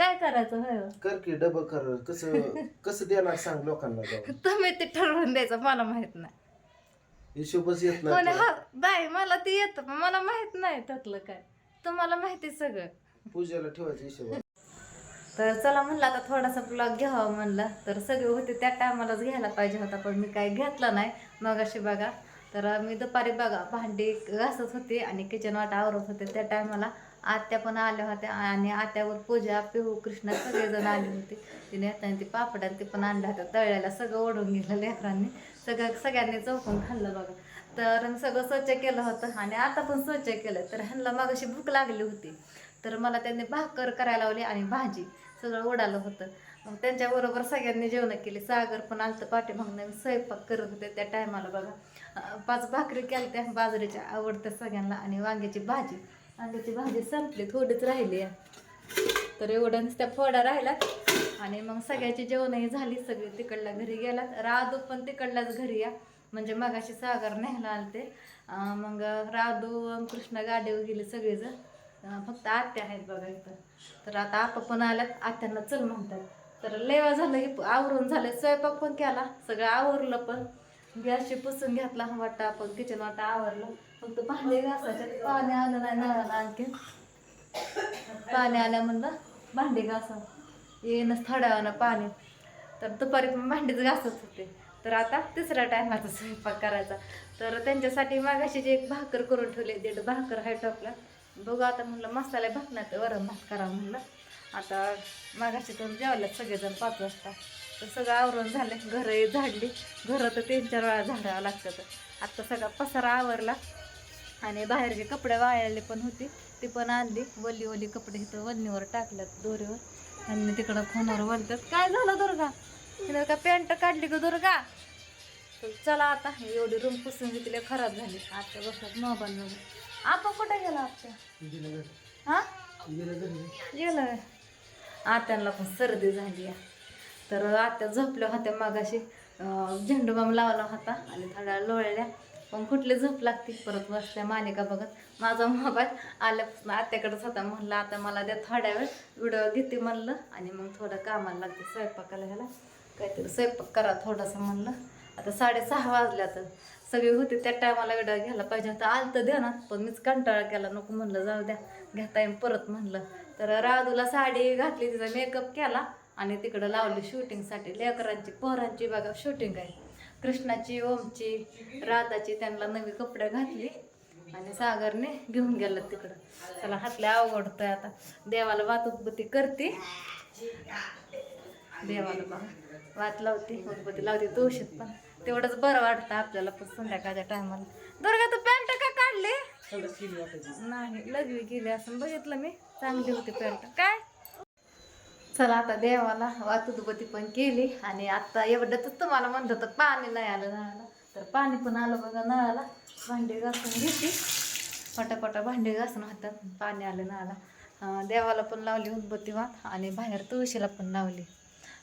काय करायचं होय? हो? कर की डबं कर. कसं कसं देणार सांग लोकांना जाऊन. तुम्ही ते ठरवून द्यायचं मला माहीत नाही. हिशोबच येत कोणी नाही हा बाय मला ते येतं पण मला माहीत नाही त्यातलं काय. तुम्हाला माहिती सगळं. पूजेला ठेवायचं हिशोब. तर चला म्हणलं आता थोडासा ब्लॉग घ्यावा म्हणलं. तर सगळे होते त्या टायमालाच घ्यायला पाहिजे होता पण मी काही घेतला नाही. मग अशी बघा. तर मी दुपारी बघा भांडी घासत होते आणि किचन वाट आवरत होते त्या टायमाला. आत्या पण आल्या होत्या आणि आत्यावर पूजा पिहू कृष्णा सगळेजण आले होते. तिने येताना ती पापड ते पण आणल्या होत्या. तळ्याला सगळं ओढून गेलं लेकरांनी. सगळं सगळ्यांनी चौकून खाल्लं बघा. तर सगळं स्वच्छ केलं होतं आणि आता पण स्वच्छ केलं. तर ह्यांना मग अशी भूक लागली होती. तर मला त्यांनी भाकर करायला लावली आणि भाजी सगळं उडालं होतं. मग त्यांच्याबरोबर सगळ्यांनी जेवण केली. सागर पण आलतं पाठीमागनं मी स्वयंपाक करत होते त्या टायमाला बघा. पाच भाकरी केल्या त्या बाजरीच्या आवडत्या सगळ्यांना आणि वांग्याची भाजी. वांग्याची भाजी संपली थोडीच राहिली आहे. तर एवढं त्या फोडा राहिल्यात. आणि मग सगळ्याची जेवणही झाली सगळी तिकडला घरी गेलात राधू पण तिकडलाच घरी या म्हणजे मगाशी सागर न्यायला आलते. ते मग राधू अन् कृष्णा गाडीवर गेले सगळेजण. फक्त आत्या आहेत बघा इथं. तर आता आपा पण आल्यात. आत्यांना चल म्हणतात. तर लेवा झालं की आवरून झालं. स्वयंपाक पण केला. सगळं आवरलं पण. गॅसची पुसून घेतला वाटा आपण किचन वाटा आवरलं. फक्त भांडे घासायचं. पाणी आलं नाही नळाला आणखी पाणी आल्या म्हणलं भांडी घासा येणंच थोड्या पाणी. तर दुपारी पण भांडीच घासत होते. तर आता तिसऱ्या टायमाचा स्वयंपाक करायचा. तर त्यांच्यासाठी मागाशी जे एक भाकर करून ठेवले दीड भाकर आहे टोपला. बघू आता म्हणलं मसाले भाकण्यात वरण भात करा म्हणलं. आता मागाशी तर जेवल्यात सगळेजण पाच वाजता. तर सगळं आवरून झालं. घरंही झाडली. घरं तर तीन चार वेळा झाडावं लागतं आता सगळा पसारा आवरला. आणि बाहेरचे कपडे वाळले पण होती ती पण आणली. वली वली कपडे इथं वल्लीवर टाकल्यात दोरीवर. आणि तिकडं फोनवर बोलतात काय झालं दुर्गा? तिने का पॅन्ट काढली का दुर्गा? तर चला आता एवढी रूम पुसून तिला खराब झाली. आत्या बसल्यात मोबाईल मध्ये आपण कुठे गेला आत्या हा? गेलं. आत्यांना पण सर्दी झाली तर आत्या झोपल्या होत्या मागाशी अं, झेंडू बाम लावला होता आणि थोड्या लोळल्या. पण कुठली झोप लागते परत बसल्या मालिका बघत. माझा मोबाईल आल्यापासून आत्याकडेच होता म्हणलं आता मला द्या थोड्या वेळ व्हिडिओ घेते म्हणलं आणि मग थोडं कामाला लागते स्वयंपाकाला ह्याला. काहीतरी स्वयंपाक करा थोडासा म्हणलं. आता साडेसहा वाजल्या तर सगळे होते त्या टायमाला व्हिडिओ घ्यायला पाहिजे होता. आलं तर द्या ना पण मीच कंटाळा केला नको म्हणलं जाऊ द्या घेता येईल परत म्हणलं. तर राधूला साडी घातली तिचा मेकअप केला आणि तिकडं लावली शूटिंगसाठी लेकरांची पोरांची बघा शूटिंग आहे. कृष्णाची ओमची राधाची त्यांना नवी कपडे घातली आणि सागरने घेऊन गेला तिकडं. चला हातले अवघडतोय आता. देवाला वातुत्पत्ती करते. देवाला बघा. वात लावते उदबत्ती लावते तुळशीत पण. तेवढंच बरं वाटतं आपल्याला पण संध्याकाळच्या टायमाला दुर्गा तू पॅन्ट का काढली? नाही लघवी गेली असं बघितलं मी. चांगली होती पॅन्ट. काय? चला आता देवाला वातुदबती पण केली आणि आता एवढ्यातच तुम्हाला म्हणत होतं पाणी नाही आलं नळाला. तर पाणी पण आलं बघा नळाला. भांडे घासून घेतली. पटापटा भांडे घासून हातात पाणी आलं नळाला. देवाला पण लावली उदबत्ती वात आणि बाहेर तुळशीला पण लावली.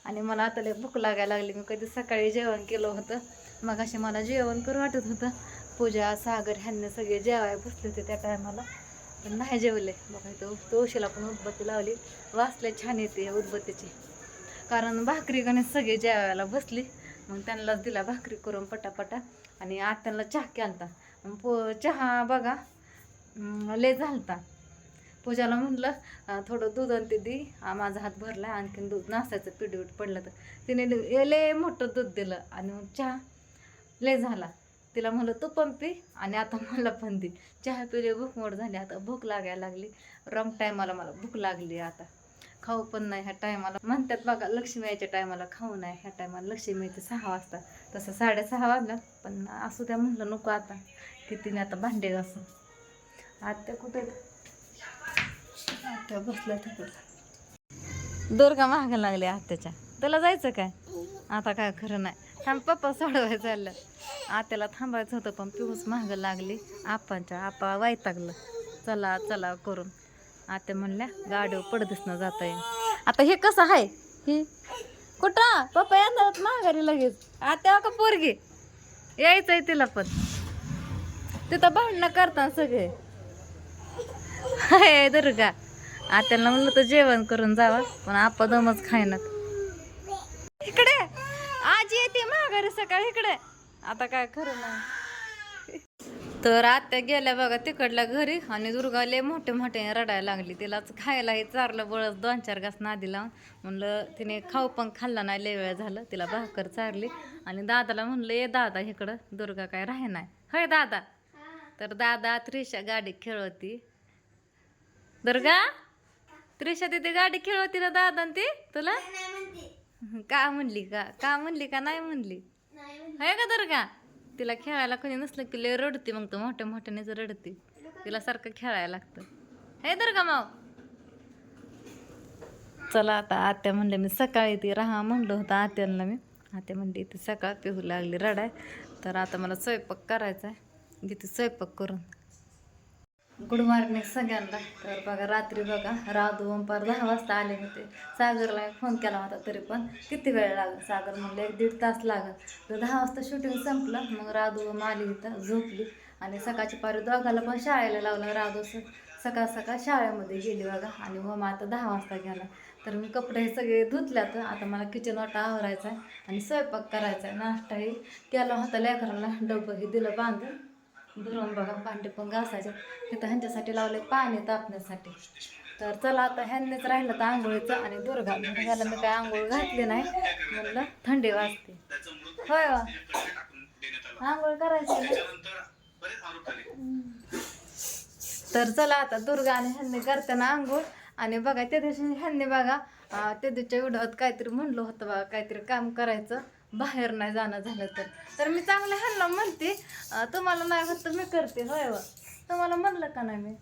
आणि मला आता लय भूक लागायला लागली. मी कधी सकाळी जेवण केलं होतं. मग असे मला जेवण करू वाटत होतं. पूजा सागर ह्यांनी सगळे जेवाय बसले होते त्या टायमाला पण नाही जेवले. बघा इथं तुळशीला पण उदबत्ती लावली. वाचले छान येते उदबत्तीची. कारण भाकरी गणेश सगळे जेवायला बसली. मग त्यांनाच दिला भाकरी करून पटापटा आणि आत्यांना चहा केलता मग पो चहा बघा अं, लय झालता. पूजाला म्हटलं थोडं दूध आणि ते दी. माझा हात भरला आणखीन दूध नासायचं पिडीवट पडलं तर. तिने लय मोठं दूध दिलं आणि मग चहा लय झाला. तिला म्हणलं तू पण पी. आणि आता मला पण दे. चहा पिले भूक मोड झाली. आता भूक लागायला लागली. रॉंग टायमाला मला भूक लागली आता. खाऊ पण नाही ह्या टायमाला म्हणतात बघा लक्ष्मी यायच्या टायमाला खाऊ नाही. ह्या टायमाला लक्ष्मी येते सहा वाजता. तसं साडेसहा वाजला पण असू द्या म्हणलं नको आता. तिने आता भांडे घासून. आत्या कुठे आत्या बसल्या तिकडं. दुर्गा महाग लागली आत्याच्या. तुला जायचं काय? आता काय खरं नाही. थांब पप्पा सोडवायचं चाललं. आत्याला थांबायचं होतं पण पिऊस महाग लागली. आपांच्या आपा वैतागलं. चला चला करून. आत्या म्हणल्या गाडीवर पडदिसनं जाता येईल आता हे कसं आहे? ही कुठं? पप्पा येणार माघारी लगेच. आत्या का पोरगी? यायचंय तिला पण. तिथं भांडणं करता सगळे. हाय दुर्गा आत्याला म्हणलं तर जेवण करून जावा पण आपा दमच खायनात इकडे आजी येते माघारी सकाळी इकडे. आता काय खरं नाही. तर आत्या गेल्या बघा तिकडल्या घरी आणि दुर्गा लय मोठे मोठे रडायला लागली. तिलाच खायलाही चारलं बळच दोन चार घास नादी लावून म्हणलं तिने खाऊ पण खाल्ला नाही लय वेळ झालं. तिला भाकर चारली आणि दादाला म्हणलं ये दादा इकडं दुर्गा काय राहे नाही. होय दादा. तर दादा त्रिशा गाडी खेळवती. दुर्गा त्रिशा तिथे गाडी खेळवती ना दादा आणि ती? तुला? का म्हणली का? का म्हणली का नाही म्हणली? आहे का दुर्गा? तिला खेळायला कोणी नसलं की लय रडते मग तो मोठ्या मोठ्याने जर रडते. तिला सारखं खेळायला लागतं. हे का माव चला आता आत्या म्हणले मी सकाळी ती राहा म्हणलं होतं आत्यांना मी. आत्या म्हणली ती सकाळ पिहू लागली रडाय. तर आता मला स्वयंपाक करायचा आहे घेते स्वयंपाक करून. गुड मॉर्निंग सगळ्यांना. तर बघा रात्री बघा राधू ओंपार दहा वाजता आले होते सागरला फोन केला होता तरी पण किती वेळ लागेल? सागर म्हणलं एक दीड तास लागेल. तर दहा वाजता शूटिंग संपलं मग राधू ओम आली इथं झोपली. आणि सकाळची पारी दोघाला पण शाळेला लावलं. राधू स- सकाळ सकाळ शाळेमध्ये गेली बघा. आणि ओम आता दहा वाजता गेला. तर मी कपडे हे सगळे धुतल्यात. आता मला किचन वाटा आवरायचा आहे आणि स्वयंपाक करायचा आहे नाश्ताही केला होता लेकराला डबं हे दिलं बांधून. धरून बघा भांडे पण घासायचे. तिथं ह्यांच्यासाठी लावले पाणी तापण्यासाठी. तर चला आता ह्यांनीच राहिलं तर आंघोळीचं आणि दुर्गा झालं मी काय आंघोळ घातली नाही म्हणलं थंडी वाजते. होय आंघोळ करायची तर चला आता दुर्गा आणि ह्यांनी करताना आंघोळ. आणि बघा त्या दिवशी ह्यांनी बघा त्या दिवशीच्या व्हिडिओत काहीतरी म्हणलं होतं बघा काहीतरी काम करायचं. बाहेर नाही जाणं झालं तर. तर मी चांगलं ह्यांना म्हणते तुम्हाला नाही म्हणतं मी करते होय व? तुम्हाला म्हणलं का नाही मी?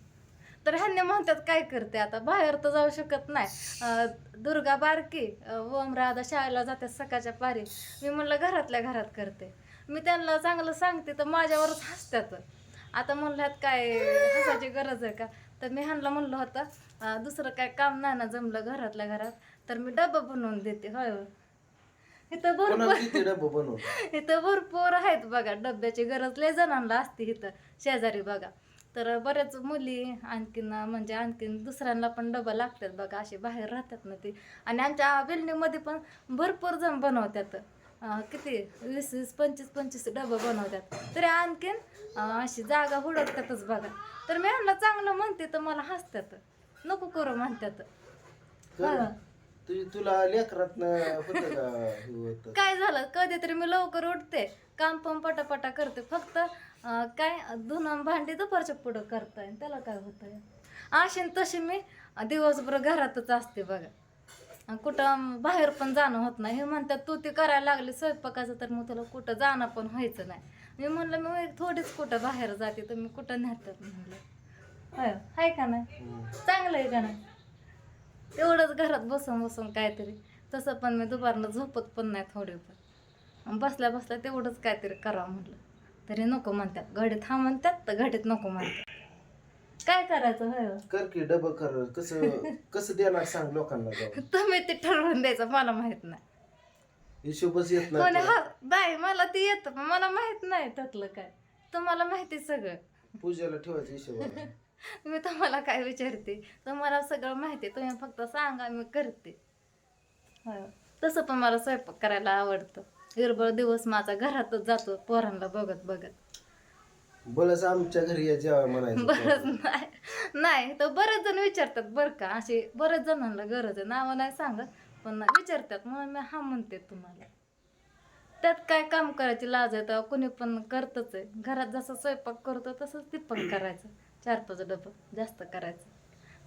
तर ह्यांनी म्हणतात काय करते आता? बाहेर तर जाऊ शकत नाही. दुर्गा बारकी ओम राधा शाळेला जाते सकाळच्या पारी. मी म्हणलं घरातल्या घरात करते. मी त्यांना चांगलं सांगते तर माझ्यावरच हसतात. आता म्हणल्यात काय हसायची गरज आहे का? तर मी ह्यांना म्हणलं होतं दुसरं काय काम नाही ना जमलं घरातल्या घरात. तर मी डबा बनवून देते होय होय. इथं भरपूर किती डबं बनवतो इथं भरपूर आहेत बघा डब्याची गरज लय जणांना असते इथं शेजारी बघा. तर बऱ्याच मुली आणखीन म्हणजे आणखीन दुसऱ्यांना पण डबा लागतात बघा असे बाहेर राहतात ना ते. आणि आमच्या बिल्डिंगमध्ये पण भरपूर जण बनवतात. अं, किती? वीस वीस पंचवीस पंचवीस डबं बनवतात. तरी आणखीन अं, अशी जागा हुडकतातच बघा. तर मी ह्यांना चांगलं म्हणते तर मला हसतात. नको करू म्हणतात. तुझी तुला लेकरात काय झालं? कधीतरी मी लवकर उठते. काम पण पटापटा करते. फक्त अं, काय धुणं भांडी दुपारच्या पुढं करताय. त्याला काय होतंय? अशी तशी मी दिवसभर घरातच असते बघा. अन् कुठं बाहेर पण जाणं होत नाही. हे म्हणतात तू ते करायला लागली स्वयंपाकाचं तर मग तुला कुठं जाणं पण व्हायचं नाही. मी म्हणलं मी थोडीच कुठं बाहेर जाते तर मी कुठं नेतात? म्हणलं. होय आहे का नाही. चांगलं आहे का नाही? तेवढंच घरात बसून बसून काहीतरी. तसं पण मी दुपारनं झोपत पण नाही थोडी पण. बसल्या बसल्या तेवढंच काहीतरी करावं म्हटलं तरी नको म्हणतात. घडीत हा म्हणतात तर घडीत नको म्हणतात. काय करायचं होय? हो? कर की डबं कर. कसं कसं देणार सांग लोकांना जाऊन. तुम्ही ते ठरवून द्यायचं मला माहीत नाही. हिशोबच येत कोणी नाही नाही मला ते येतं पण मला माहीत नाही त्यातलं काय. तुम्हाला माहिती सगळं. पूजेला ठेवायचं हिशोब मी तुम्हाला काय विचारते? तुम्हाला सगळं माहिती आहे. तुम्ही फक्त सांगा मी करते. तसं पण मला स्वयंपाक करायला आवडतं. हिरबळ दिवस माझा घरातच जातो पोरांना बघत बघत. बरंच आमच्या घरी या जेव्हा म्हणायचं बरंच नाही. नाही तर बरेच जण विचारतात बरं का. असे बरेच जणांना गरज आहे. नावं नाही सांगत पण विचारतात. म्हणून मी हा म्हणते तुम्हाला. त्यात काय काम करायची लाज आहे तेव्हा कोणी पण करतच आहे. घरात जसं स्वयंपाक करतो तसंच ते पण करायचं. चार पाच डबं जास्त करायचं.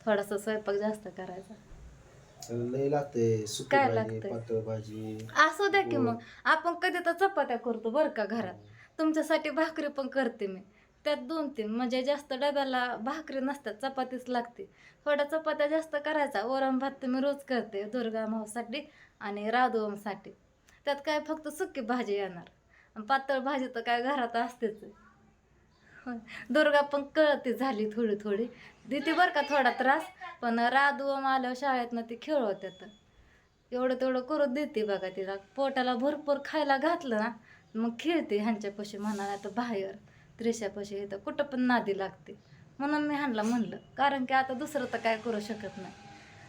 थोडासा स्वयंपाक जास्त करायचा. लय लागते सुकी काय भाजी लागतंय? पातळ भाजी असू द्या की मग. आपण कधी तर चपात्या करतो बरं का घरात. तुमच्यासाठी भाकरी पण करते मी. त्यात दोन तीन म्हणजे जास्त डब्याला भाकरी नसतात चपातीच लागते. थोड्या चपात्या जास्त करायचा. वरण भात तर मी रोज करते दुर्गा माऊसाठी आणि राधोमसाठी त्यात काय फक्त सुकी भाजी येणार. पातळ भाजी तर काय घरात असतेच. दुर्गा पण कळती झाली थोडी थोडी. देते बरं का थोडा त्रास पण राधू आल्यावर शाळेतनं ती खेळवतात एवढं तेवढं करू देते बघा तिला. पोटाला भरपूर खायला घातलं ना मग खेळते ह्यांच्यापाशी म्हणा नाही तर बाहेर. त्रिशापाशी इथं कुठं पण नादी लागते. म्हणून मी ह्यांना म्हणलं कारण की आता दुसरं तर काय करू शकत नाही.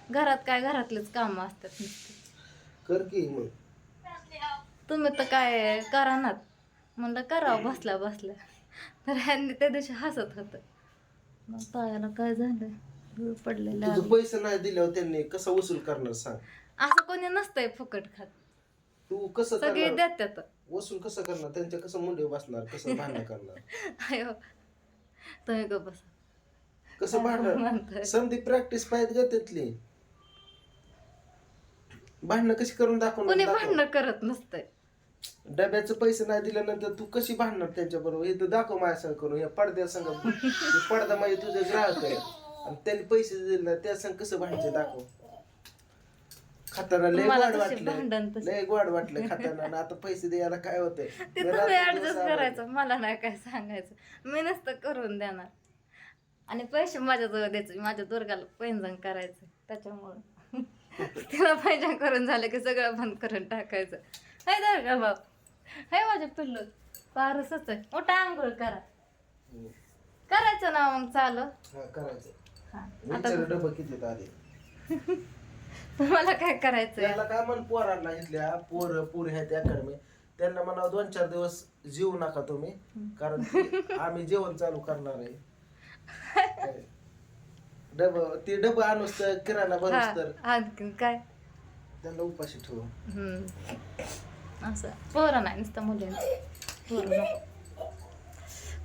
घरात काय घरातलेच कामं असतात कर की मग. तुम्ही तर काय करानात म्हणलं करावं बसल्या बसल्या. तर ह्यांनी त्या दिवशी हसत होतं. मग पायाला काय झालं? पडलेलं तुझं आहे. पैसे नाही दिल्यावर त्यांनी. कसं वसूल करणार सांग. असं कोणी नसतंय फुकट खात. तू कसं सगळे करणार देतात वसूल कसं करणार? त्यांच्या कसं मुंडे बसणार? कसं भांडण करणार? अयो तुम्ही गो बस. कसं भांडण? म्हणतोय. समधी प्रॅक्टिस पाहिजे ग त्यातली. भांडणं कशी करून कोणी दाखवणार भांडणं करत नसतंय. डब्याचे पैसे नाही दिल्यानंतर तू कशी भांडणार त्यांच्या बरोबर हे तर दाखव माझ्या संग करून या पडद्या संग. पडदा म्हणजे तुझे ग्राहक आहे आणि त्यांनी पैसे दिले नाही त्या संग कसं भांडायचं दाखव. खाताना लय तुम्हाला गोड भांडण वाटलं तशी. लय गोड वाटलं खाताना. आणि आता पैसे द्यायला काय होतंय? ते मी तुम्ही ऍडजस्ट. करायचं. मला नाही काय सांगायचं. मी नसतं करून देणार. आणि पैसे माझ्याजवळ द्यायचे. माझ्या दुर्गाला पैंजण करायचं. त्याच्यामुळं. तिला पैंजण करून झालं की सगळं बंद करून टाकायचं. हाय दुर्गा बाप हाय माझ्या पिल्लू. पारसच आहे. मोठा आंघोळ करा. करायचं ना मग चालू. हा करायचं. हा आता विचार डबं किती आधी? तुम्हाला काय करायचं त्याला काय म्हण पोरांना इथल्या पोर पुरी आहेत अकॅडमी त्यांना म्हणा दोन चार दिवस जेवू नका तुम्ही कारण की आम्ही जेवण चालू करणार आहे. डब ते डब आणूस तर किराणा भरूस तर हा आणखीन काय? त्यांना उपाशी ठेवू. हम्म. असं. पोरं नाही नुसतं मुलींचं. पोरं नको.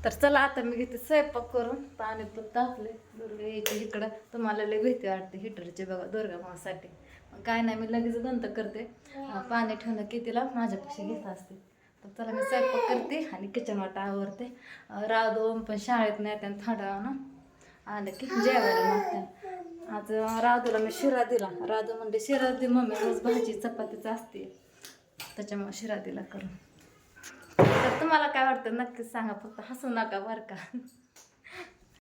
तर चला आता मी घेते स्वयंपाक करून. पाणी पण तापले दुर्गा यायची इकडं. तुम्हाला लय भीती वाटते हिटरची बघा दुर्गा मासाठी मग काय नाही मी लगेच बंद करते. अं, पाणी ठेवलं की तिला माझ्यापेक्षा घेत असते. तर चला मी स्वयंपाक करते आणि किचन वाटा आवरते. अं, रावदोम पण शाळेत नाही त्यांना थोडा ना? आलं की जेवायला मागते आज राधूला मी शिरा दिला. राधू म्हणते शिरा दे मम्मी रोज भाजी चपातीच असते. त्याच्यामुळे शिरा दिला करून. तर तुम्हाला काय वाटतं? नक्कीच सांगा फक्त. हसू नका बरं का.